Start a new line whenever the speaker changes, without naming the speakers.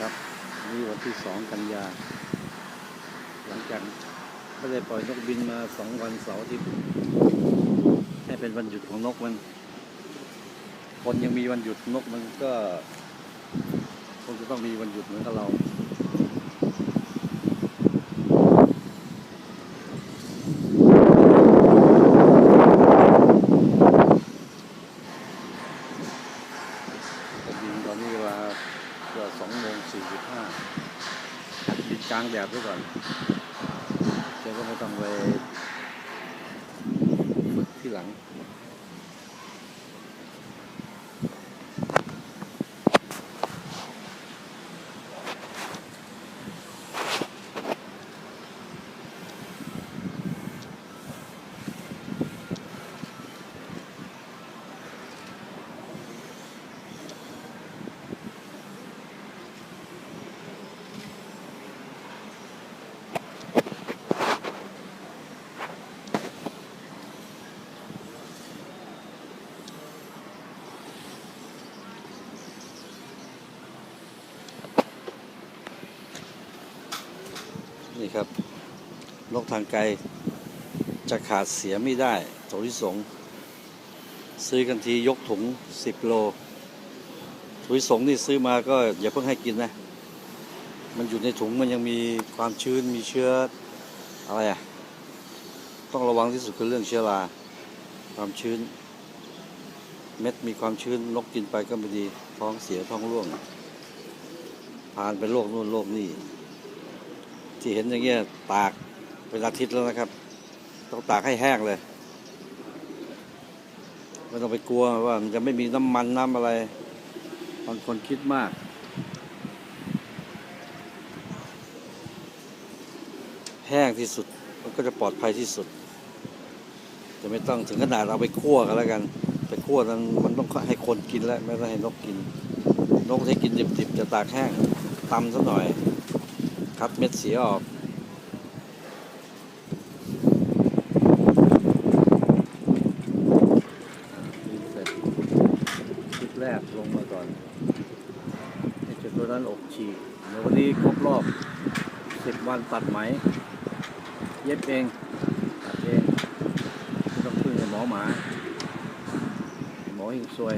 ครับนี่วันที่สองกันยา หลังจากไม่ได้ปล่อยนกบินมาสองวันเสาร์อาทิตย์ให้เป็นวันหยุดของนกมัน คนยังมีวันหยุดนกมันก็คงจะต้องมีวันหยุดเหมือนกับเรา ผมบินตอนนี้เวลา เกือบสองโมงสี่สิบห้าบินกลางแดดไว้ก่อนเจ้าก็ไม่ต้องไป นี่ครับนกทางไกลจะขาดเสียไม่ได้ถั่วลิสง ซื้อกันทียกถุงสิบโลถั่วลิสงนี่ซื้อมาก็อย่าเพิ่งให้กินนะ มันอยู่ในถุงมันยังมีความชื้นมีเชื้ออะไรอะต้องระวังที่สุดคือเรื่องเชื้อราความชื้น เม็ดมีความชื้นนกกินไปก็ไม่ดีท้องเสียท้องร่วงผ่านเป็นโรคนู่นโรคนี่ ที่เห็นอย่างเงี้ยตากเป็นอาทิตย์แล้วนะครับ ต้องตากให้แห้งเลยไม่ต้องไปกลัวว่ามันจะไม่มีน้ำมันน้ำอะไรบางคนคิดมากแห้งที่สุดมันก็จะปลอดภัยที่สุด จะไม่ต้องถึงขนาดเอาไปคั่วกันแล้วกันไปคั่วนั้นมันต้องให้คนกินแล้วไม่ต้องให้นกกิน นกที่กินดิบๆจะตากแห้งตำซะหน่อย คัดเม็ดสีออก เสร็จคลิปแรกลงมาก่อนให้เจ้าตัวนั้นอกฉีกเดี๋ยววันนี้ครบรอบสิบวันตัดไหม เย็บเอง ตัดเอง ไม่ต้องพึ่งหมอหมา หมอหิงซวย